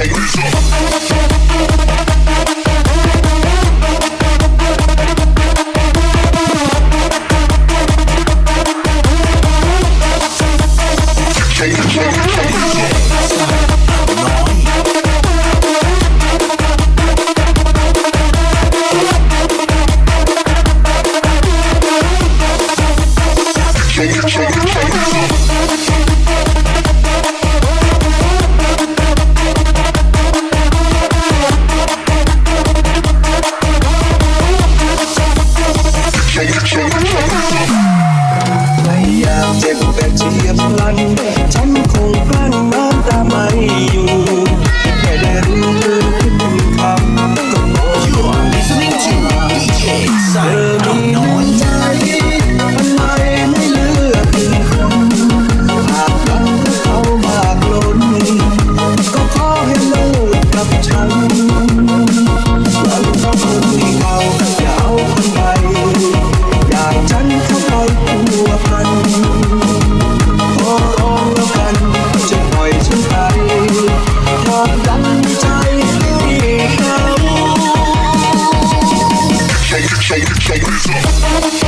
Take the off. Çok güzel.